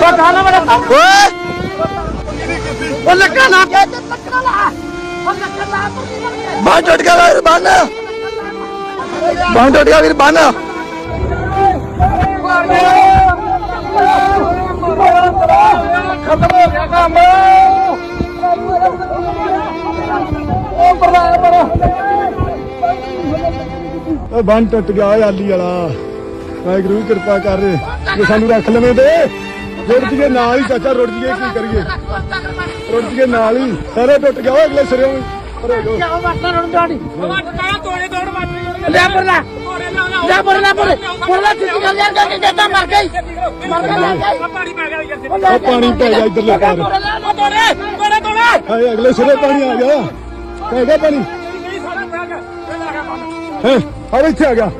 ਬਗਾਨਾ ਬੜਾ ਓਏ ਉਹ ਲੱਗਾ ਨਾ ਕੇ ਟੁੱਟ ਗਿਆ ਵੀਰ ਬੰਨ ਬਾਂਹ ਟੁੱਟ ਗਿਆ ਵੀਰ ਬੰਨ ਖਤਮ ਹੋ ਗਿਆ ਕੰਮ ਉਹ ਪਰਲਾ ਪਰ ਬੰਨ ਟੁੱਟ ਗਿਆ ਆਲੀ ਵਾਲਾ। ਵਾਹਿਗੁਰੂ ਕਿਰਪਾ ਕਰ ਜੇ ਸਾਨੂੰ ਰੱਖ ਲਵੇਂ ਤੇ ਰੁੜ ਜੀਏ ਨਾਲ ਹੀ ਚਾਚਾ ਰੁੜ ਜੀਏ ਕੀ ਕਰੀਏ? ਰੁੜ ਜੀਏ ਨਾਲ ਹੀ। ਸਾਰੇ ਟੁੱਟ ਗਿਆ ਓਏ ਅਗਲੇ ਸਿਰੇ ਪਰੇ ਜੋ ਜਾਓ। ਮਾਸਟਰ ਰਣ ਦਾੜੀ ਲੈ ਪਰਲਾ ਲੈ। ਪਰਲਾ ਪਰ ਪਰਲਾ ਕਿੱਥੇ ਗੱਲ ਯਾਰ ਕਿ ਜੱਟਾ ਮਰ ਗਈ। ਮਰ ਗਈ ਉਹ ਪਾਣੀ ਪੈ ਗਿਆ ਇਧਰਲੇ ਪਾਰ ਹਾਏ ਅਗਲੇ ਸਿਰੇ ਪਾਣੀ ਆ ਗਿਆ। ਪੈ ਗਿਆ ਪਾਣੀ? ਹੈ ਆ ਇੱਥੇ ਆ ਗਿਆ।